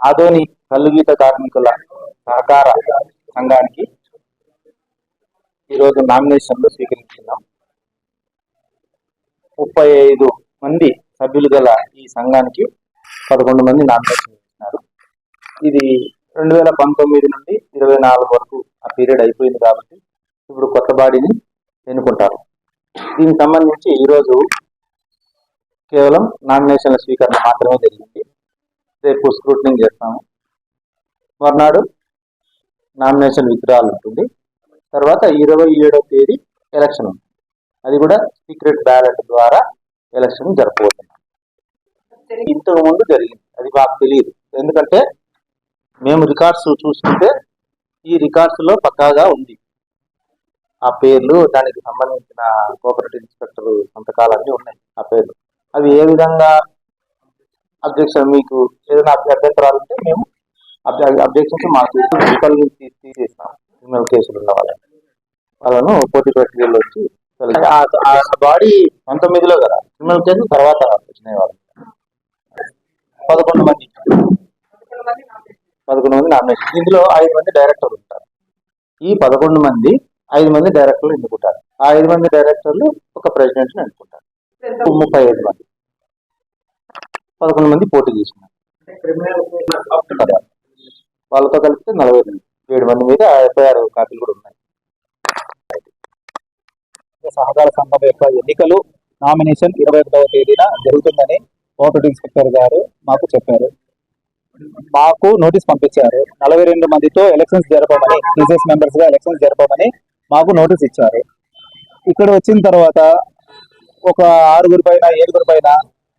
ఆదోని కల్లుగీత కార్మికుల సహకార సంఘానికి ఈరోజు నామినేషన్లు స్వీకరించున్నాం ముప్పై ఐదు మంది సభ్యులు గల ఈ సంఘానికి పదకొండు మంది నామినేషన్ ఇచ్చినారు. ఇది రెండు వేల పంతొమ్మిది నుండి ఇరవై నాలుగు వరకు ఆ పీరియడ్ అయిపోయింది కాబట్టి ఇప్పుడు కొత్త బాడీని ఎన్నుకుంటారు. దీనికి సంబంధించి ఈరోజు కేవలం నామినేషన్ల స్వీకరణ మాత్రమే జరిగింది. రేపు స్క్రూటనింగ్ చేస్తాము. మర్నాడు నామినేషన్ విత్డ్రాల్ ఉంటుంది. తర్వాత ఇరవై ఏడవ తేదీ ఎలక్షన్ ఉంటుంది. అది కూడా సీక్రెట్ బ్యాలెట్ ద్వారా ఎలక్షన్ జరపబోతున్నాం ఇంతకు ముందు జరిగింది. అది మాకు తెలియదు. ఎందుకంటే మేము రికార్డ్స్ చూసుకుంటే ఈ రికార్డ్స్లో పక్కాగా ఉంది. ఆ పేర్లు దానికి సంబంధించిన కోఆపరేటివ్ ఇన్స్పెక్టర్ సంతకాలన్నీ ఉన్నాయి ఆ పేర్లు. అవి ఏ విధంగా అబ్జెక్షన్ మీకు ఏదైనా అభ్య- అభ్యంతరాలు ఉంటే మేము అబ్జెక్షన్స్ మాకు లోకల్ తీసేస్తాం క్రిమినల్ కేసులు ఉన్న వాళ్ళని. వాళ్ళను పోటీ ప్రక్రియలో వచ్చి బాడీ పంతొమ్మిదిలో కదా క్రిమినల్ కేసు తర్వాత వచ్చినాయి వాళ్ళు పదకొండు మంది పదకొండు మంది నామినేషన్. ఇందులో ఐదు మంది డైరెక్టర్లు ఉంటారు. ఈ పదకొండు మంది ఐదు మంది డైరెక్టర్లు ఎన్నుకుంటారు ఆ ఐదు మంది డైరెక్టర్లు ఒక ప్రెసిడెంట్ ఎన్నుకుంటారు. ముప్పై ఐదు మంది. పదకొండు మంది పోటీ చేసినారు వాళ్ళతో కలిపితే నలభై ఎనిమిది ఏడు మంది మీద ఎఫ్ఐఆర్ కాపీలు కూడా ఉన్నాయి. సహకార సంఘం యొక్క ఎన్నికలు నామినేషన్ ఇరవై ఒకటవ తేదీన జరుగుతుందని కోఆపరేటివ్ ఇన్స్పెక్టర్ గారు మాకు చెప్పారు. మాకు నోటీస్ పంపించారు. నలభై రెండు మందితో ఎలక్షన్స్ జరపమని టీసీఎస్ మెంబర్స్గా ఎలక్షన్స్ జరపమని మాకు నోటీస్ ఇచ్చారు. ఇక్కడ వచ్చిన తర్వాత ఒక ఆరుగురి పైన ఏడుగురి పైన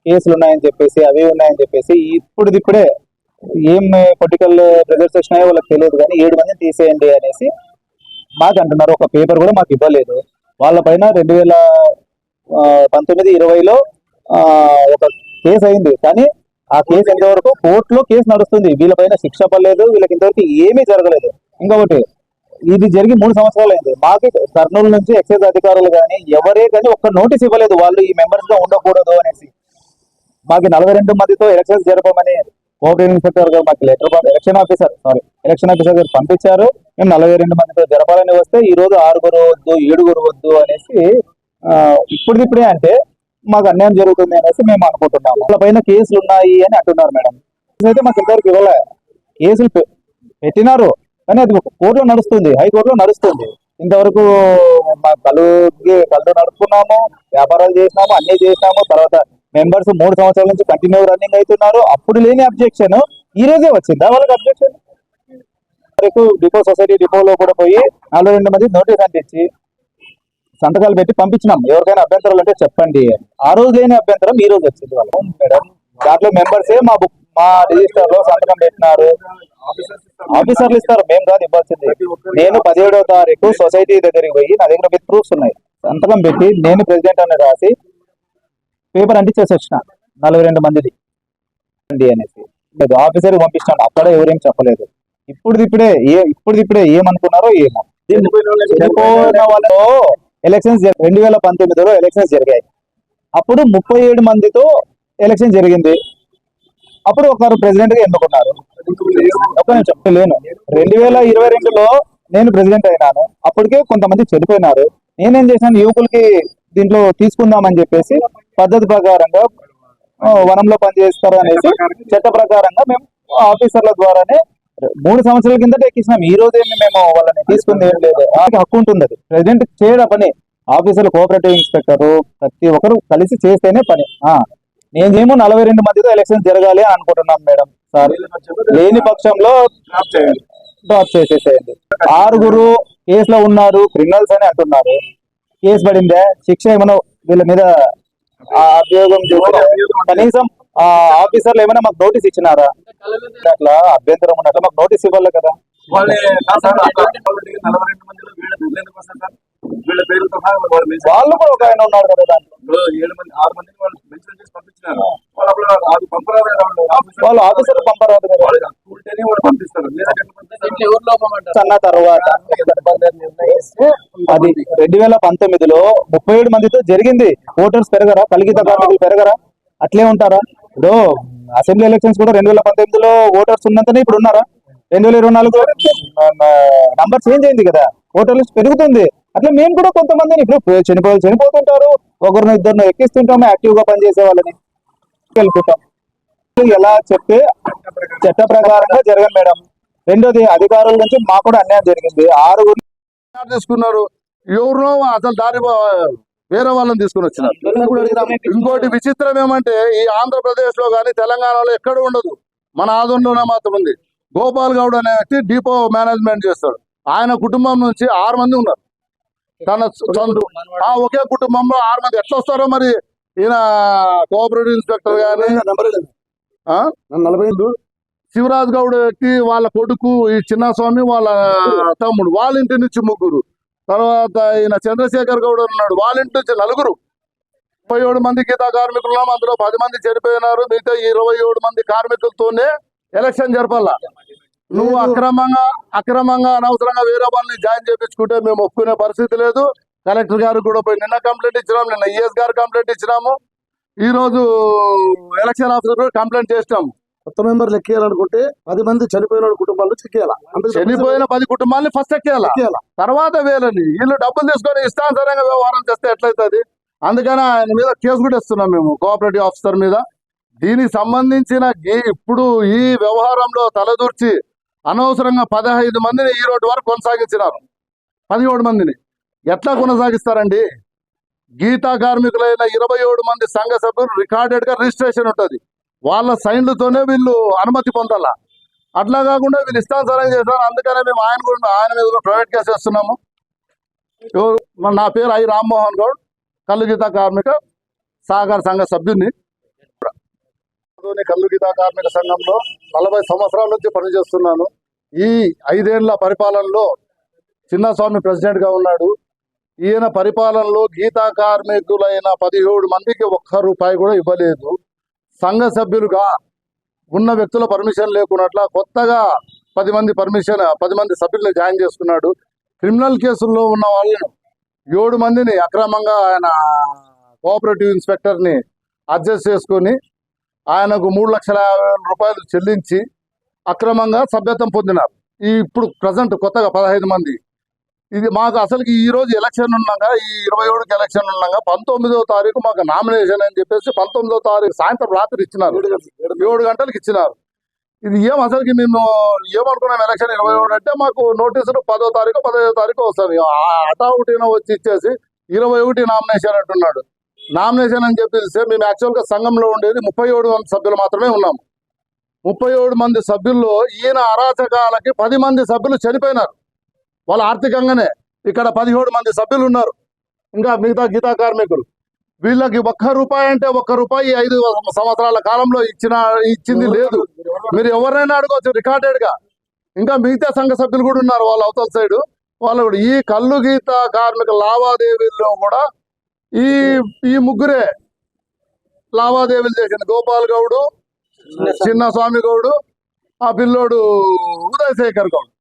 కేసులు ఉన్నాయని చెప్పేసి అవి ఉన్నాయని చెప్పేసి ఇప్పుడు ఇప్పుడే ఏం పొలిటికల్ ప్రెజర్స్ వచ్చినాయో వాళ్ళకి తెలియదు కానీ ఏడు మందిని తీసేయండి అనేసి మాకు అంటున్నారు. ఒక పేపర్ కూడా మాకు ఇవ్వలేదు. వాళ్ళ పైన రెండు వేల పంతొమ్మిది ఇరవైలో ఒక కేసు అయింది. కానీ ఆ కేసు ఎంతవరకు? కోర్టులో కేసు నడుస్తుంది. వీళ్ళపైన శిక్ష పడలేదు. వీళ్ళకి ఇంతవరకు ఏమీ జరగలేదు. ఇంకొకటి ఇది జరిగి మూడు సంవత్సరాలు అయింది. మాకు కర్నూలు నుంచి ఎక్సైజ్ అధికారులు కానీ ఎవరే కానీ ఒక్క నోటీస్ ఇవ్వలేదు. వాళ్ళు ఈ మెంబర్స్గా ఉండకూడదు అనేసి. మాకు నలభై రెండు మందితో ఎలక్షన్స్ జరపమని కోఆపరేటివ్ ఇన్స్పెక్టర్ గారు మాకు letter election officer sorry election officer గారు పంపించారు. మేము నలభై రెండు మందితో జరపాలని వస్తే ఈ రోజు ఆరుగురు వద్దు ఏడుగురు వద్దు అనేసి ఇప్పుడు ఇప్పుడే అంటే మాకు అన్యాయం జరుగుతుంది అనేసి మేము అనుకుంటున్నాము. వాళ్ళ పైన కేసులు ఉన్నాయి అని అంటున్నారు మేడం. అయితే మాకు ఇంతవరకు ఇవ్వలే. కేసులు పెట్టినారు. కానీ అది కోర్టులో నడుస్తుంది హైకోర్టులో నడుస్తుంది. ఇంతవరకు మా కళ్ళు కళ్ళు నడుపుకున్నాము వ్యాపారాలు చేసినాము అన్ని చేసినాము తర్వాత మెంబర్స్ మూడు సంవత్సరాల నుంచి కంటిన్యూ రన్నింగ్ అవుతున్నారు. అప్పుడు లేని అబ్జెక్షన్. ఈ రోజే వచ్చిందా వాళ్ళకి అబ్జెక్షన్? వరకు డిపో సొసైటీ డిపోలో కూడా పోయి నలభై రెండు మంది నోటీస్ అంటించి సంతకాలు పెట్టి పంపించినాం. ఎవరికైనా అభ్యంతరాలు అంటే చెప్పండి. ఆ రోజు లేని అభ్యంతరం ఈ రోజు వచ్చింది వాళ్ళు మేడం. దాంట్లో మెంబర్సే మా బుక్ మా రిజిస్టర్లో సంతకం పెట్టినారు. ఆఫీసర్లు ఇస్తారు. మేము కాదు ఇవ్వాల్సింది. నేను పదిహేడవ తారీఖు సొసైటీ దగ్గరికి పోయి నా దగ్గర ప్రూఫ్స్ ఉన్నాయి. సంతకం పెట్టి నేను ప్రెసిడెంట్ అని రాసి పేపర్ అంటించేసి వచ్చిన నలభై రెండు మందిది. అండి అనేసి. లేదు ఆఫీసర్ పంపించాం అక్కడ ఎవరేం చెప్పలేదు. ఇప్పుడు ఇప్పుడే ఏ ఇప్పుడు ఇప్పుడే ఏమనుకున్నారో ఏమో. ఎలక్షన్స్ రెండు వేల పంతొమ్మిదిలో ఎలక్షన్స్ జరిగాయి. అప్పుడు ముప్పై ఏడు మందితో ఎలక్షన్ జరిగింది. అప్పుడు ఒకరు ప్రెసిడెంట్గా ఎన్నుకున్నారు నేను చెప్పలేను రెండు వేల ఇరవై రెండులో నేను ప్రెసిడెంట్ అయినాను. అప్పటికే కొంతమంది చనిపోయినారు నేనేం చేశాను? యువకులకి దీంట్లో తీసుకుందామని చెప్పేసి పద్ధతి ప్రకారంగా వనంలో పనిచేస్తారు అనేసి చట్ట ప్రకారంగా మేము ఆఫీసర్ల ద్వారానే మూడు సంవత్సరాల కిందట ఎక్కించినాం. ఈ రోజు ఏమి మేము వాళ్ళని తీసుకుంది ఏం లేదు. హక్కు ఉంటుంది అది. ప్రెసిడెంట్ చేయడం పని. ఆఫీసర్లు కోఆపరేటివ్ ఇన్స్పెక్టర్ ప్రతి ఒక్కరు కలిసి చేస్తేనే పని. నేనేమో నలభై రెండు మందితో ఎలక్షన్ జరగాలి అని అనుకుంటున్నాం మేడం సార్. లేని పక్షంలో డ్రాప్ చేసేసేయండి. ఆరుగురు కేసులో ఉన్నారు క్రిమినల్స్ అని అంటున్నారు. కేసు పడిందే శిక్ష ఏమైనా వీళ్ళ మీద ఆ అభియోగం కనీసం ఆ ఆఫీసర్లు ఏమైనా మాకు నోటీస్ ఇచ్చినారా? అట్లా అభ్యంతరం ఉన్నట్లు మాకు నోటీస్ ఇవ్వాలి కదా. వాళ్ళే కూడా ఒక ఆయన ఉన్నారు కదా దాంట్లో. ఏడు మంది ఆరు మందిని మెన్షన్ చేసి పంపించినారు. వాళ్ళు ఆఫీసర్లు పంపరాదు కదా. అన్న తర్వాత అది రెండు వేల పంతొమ్మిదిలో ముప్పై ఏడు మందితో జరిగింది. ఓటర్స్ పెరగరా? కలిగిత కార్మికులు పెరగరా? అట్లే ఉంటారా? ఇప్పుడు అసెంబ్లీ ఎలక్షన్స్ కూడా రెండు వేల పంతొమ్మిదిలో ఓటర్స్ ఉన్నంతనే ఇప్పుడు ఉన్నారా? రెండు వేల ఇరవై నాలుగు నంబర్ చేంజ్ అయింది కదా. ఓటర్ లిస్ట్ పెరుగుతుంది. అట్లా మేము కూడా కొంతమందిని ఇప్పుడు చనిపో చనిపోతుంటారు. ఒకరిని ఇద్దరిని ఎక్కిస్తుంటాము యాక్టివ్గా పనిచేసే వాళ్ళని. వెళ్ళిపోతాం. ఎలా చెప్తే చట్ట ప్రకారంగా జరగదు మేడం. రెండోది అధికారుల నుంచి మాకు కూడా అన్యాయం జరిగింది. ఆరుగురు తీసుకున్నారు. ఎవరినో అసలు దారి వేరే వాళ్ళని తీసుకుని వచ్చినారు. ఇంకోటి విచిత్రం ఏమంటే ఈ ఆంధ్రప్రదేశ్లో కానీ తెలంగాణలో ఎక్కడ ఉండదు. మన ఆదంలోనే మాత్రం ఉంది. గోపాల్ గౌడ్ అనే వ్యక్తి డిపో మేనేజ్మెంట్ చేస్తాడు. ఆయన కుటుంబం నుంచి ఆరు మంది ఉన్నారు. తన ఆ ఒకే కుటుంబంలో ఆరు మంది. ఎట్లా వస్తారో మరి? ఈయన కోఆపరేటివ్ ఇన్స్పెక్టర్ గాని ఆ? నలభై శివరాజ్ గౌడ్ వాళ్ళ కొడుకు ఈ చిన్నస్వామి వాళ్ళ తమ్ముడు వాళ్ళ ఇంటి నుంచి ముగ్గురు. తర్వాత ఈయన చంద్రశేఖర్ గౌడ్ ఉన్నాడు వాళ్ళ ఇంటి నుంచి నలుగురు. ముప్పై ఏడు మంది గీతా కార్మికులు అందులో పది మంది చనిపోయినారు మిగతా ఇరవై ఏడు మంది కార్మికులతోనే ఎలక్షన్ జరపాల. నువ్వు అక్రమంగా అక్రమంగా అనవసరంగా వేరే వాళ్ళని జాయిన్ చేయించుకుంటే మేము ఒప్పుకునే పరిస్థితి లేదు. కలెక్టర్ గారు కూడా పోయి నిన్న కంప్లైంట్ ఇచ్చినాము నిన్న ఈఎస్ గారు కంప్లైంట్ ఇచ్చినాము. ఈ రోజు ఎలక్షన్ ఆఫీసర్ కంప్లైంట్ చేసినాము. కొత్త మెంబర్లు ఎక్కేయాలనుకుంటే పది మంది చనిపోయిన కుటుంబాల ఎక్కేయాలా? చనిపోయిన పది కుటుంబాలని ఫస్ట్ ఎక్కేయాల? తర్వాత వేలని వీళ్ళు డబ్బులు తీసుకొని ఇష్టానుసారంగా వ్యవహారం చేస్తే ఎట్లయితుంది? అందుకని ఆయన మీద కేసు కూడా ఇస్తున్నాం మేము కోఆపరేటివ్ ఆఫీసర్ మీద. దీనికి సంబంధించిన ఇప్పుడు ఈ వ్యవహారంలో తలదూర్చి అనవసరంగా పదహైదు మందిని ఈ రోజు వరకు కొనసాగించినారు. పదిహేడు మందిని. ఎట్లా కొనసాగిస్తారండి? గీతా కార్మికులైన ఇరవై ఏడు మంది సంఘ సభ్యులు రికార్డెడ్గా రిజిస్ట్రేషన్ ఉంటుంది. వాళ్ళ సైన్లతోనే వీళ్ళు అనుమతి పొందాల? అట్లా కాకుండా వీళ్ళు ఇష్టానుసారం చేశారు. అందుకనే మేము ఆయన కూడా ఆయన మీద కూడా ప్రైవేట్ కేసు వేస్తున్నాము ఎవరు నా పేరు ఐ రామ్మోహన్ గౌడ్ కల్లు గీత కార్మిక సహకార సంఘ సభ్యుని కల్లు గీత కార్మిక సంఘంలో నలభై సంవత్సరాల నుంచి పనిచేస్తున్నాను. ఈ ఐదేళ్ళ పరిపాలనలో చిన్నస్వామి ప్రెసిడెంట్గా ఉన్నాడు. ఈయన పరిపాలనలో గీతా కార్మికులైన పదిహేడు మందికి ఒక్క రూపాయి కూడా ఇవ్వలేదు. సంఘ సభ్యులుగా ఉన్న వ్యక్తుల పర్మిషన్ లేకున్నట్ల కొత్తగా పది మంది పర్మిషన్ పది మంది సభ్యులను జాయిన్ చేసుకున్నాడు. క్రిమినల్ కేసుల్లో ఉన్న వాళ్ళను ఏడు మందిని అక్రమంగా ఆయన కోఆపరేటివ్ ఇన్స్పెక్టర్ని అడ్జస్ట్ చేసుకొని ఆయనకు మూడు లక్షల యాభై వేల రూపాయలు చెల్లించి అక్రమంగా సభ్యత్వం పొందినారు. ఈ ఇప్పుడు ప్రజెంట్ కొత్తగా పదహైదు మంది ఇది మాకు అసలుకి ఈ రోజు ఎలక్షన్ ఉన్నాగా ఈ ఇరవై ఏడుకి ఎలక్షన్ ఉన్నాగా పంతొమ్మిదో తారీఖు మాకు నామినేషన్ అని చెప్పేసి పంతొమ్మిదో తారీఖు సాయంత్రం రాత్రి ఇచ్చినారు. ఏడు గంటలు, ఏడు గంటలు. ఏడు గంటలకు ఇచ్చినారు. ఇది ఏం అసలుకి మేము ఏమనుకున్నాం ఎలక్షన్ ఇరవై ఏడు అంటే మాకు నోటీసులు పదో తారీఖు పదహైదో తారీఖు వస్తుంది. అటావుటిన వచ్చి ఇచ్చేసి ఇరవై ఒకటి నామినేషన్ అంటున్నాడు. నామినేషన్ అని చెప్పేసి మేము యాక్చువల్గా సంఘంలో ఉండేది ముప్పై ఏడు మంది సభ్యులు మాత్రమే ఉన్నాము. ముప్పై ఏడు మంది సభ్యుల్లో ఈయన అరాచకాలకి పది మంది సభ్యులు చనిపోయినారు. వాళ్ళు ఆర్థికంగానే ఇక్కడ పదిహేడు మంది సభ్యులు ఉన్నారు ఇంకా మిగతా గీతా కార్మికులు. వీళ్ళకి ఒక్క రూపాయి అంటే ఒక్క రూపాయి ఐదు సంవత్సరాల కాలంలో ఇచ్చిన ఇచ్చింది లేదు. మీరు ఎవరైనా అడగవచ్చు రికార్డెడ్గా ఇంకా మిగతా సంఘ సభ్యులు కూడా ఉన్నారు వాళ్ళ అవతల సైడ్. వాళ్ళు కూడా ఈ కల్లు గీత కార్మిక లావాదేవీల్లో కూడా ఈ ఈ ముగ్గురే లావాదేవీలు చేసింది. గోపాల్ గౌడు చిన్న స్వామి. గౌడు ఆ పిల్లోడు ఉదయ్ శేఖర్ గౌడ్.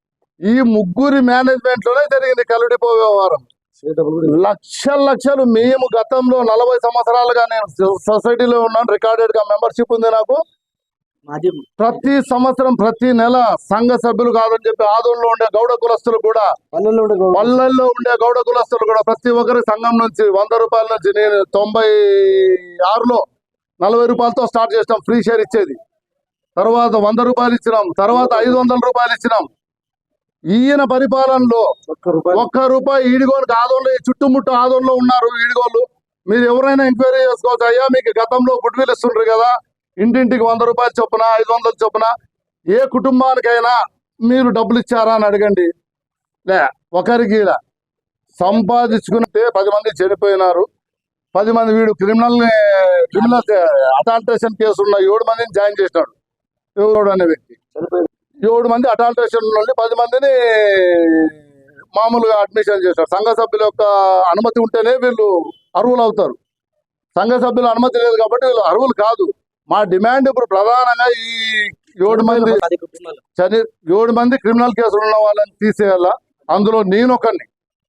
ఈ ముగ్గురి మేనేజ్మెంట్లోనే జరిగింది కల్లుడిపో వ్యవహారం. లక్షల లక్షలు మేము గతంలో నలభై సంవత్సరాలుగా నేను సొసైటీలో ఉన్నాను రికార్డెడ్గా మెంబర్షిప్ ఉంది నాకు. ప్రతి సంవత్సరం ప్రతి నెల సంఘ సభ్యులు కాదని చెప్పి ఆదోళనలో ఉండే గౌడ కులస్తులు కూడా పల్లెల్లో ఉండే గౌడ కులస్తులు కూడా ప్రతి ఒక్కరి సంఘం నుంచి వంద రూపాయల నుంచి నేను తొంభై ఆరులో నలభై రూపాయలతో స్టార్ట్ చేసినాం ఫ్రీ షేర్ ఇచ్చేది. తర్వాత వంద రూపాయలు ఇచ్చినాం తర్వాత ఐదు వందల రూపాయలు ఇచ్చినాం. ఈయన పరిపాలనలో ఒక్క రూపాయి. ఈడిగోనికి ఆదోళ్ళు చుట్టుముట్టు ఆదోళ్ళు ఉన్నారు ఈడిగోళ్ళు. మీరు ఎవరైనా ఎంక్వైరీ చేసుకోవచ్చు. అయ్యా మీకు గతంలో గుడ్విల్ ఇస్తుండ్రు కదా. ఇంటింటికి వంద రూపాయలు చొప్పున ఐదు వందలు చొప్పున. ఏ కుటుంబానికైనా మీరు డబ్బులు ఇచ్చారా అని అడగండి. లే ఒకరికి ఇలా సంపాదించుకుంటే పది మంది చనిపోయినారు. పది మంది వీడు క్రిమినల్ క్రిమినల్ అటాల్టేషన్ కేసు ఉన్న ఏడు మందిని జాయిన్ చేసినాడు. ఎవడు అనే వ్యక్తి? ఏడు మంది అటాల్టేషన్ నుండి పది మందిని మామూలుగా అడ్మిషన్ చేశారు సంఘ సభ్యుల యొక్క అనుమతి ఉంటేనే వీళ్ళు అర్హులు అవుతారు. సంఘ సభ్యుల అనుమతి లేదు కాబట్టి వీళ్ళు అర్హులు కాదు. మా డిమాండ్ ఇప్పుడు ప్రధానంగా ఈ ఏడు మంది ఏడు మంది క్రిమినల్. కేసులు ఉన్న వాళ్ళని తీసేయాల? అందులో నేను ఒకరిని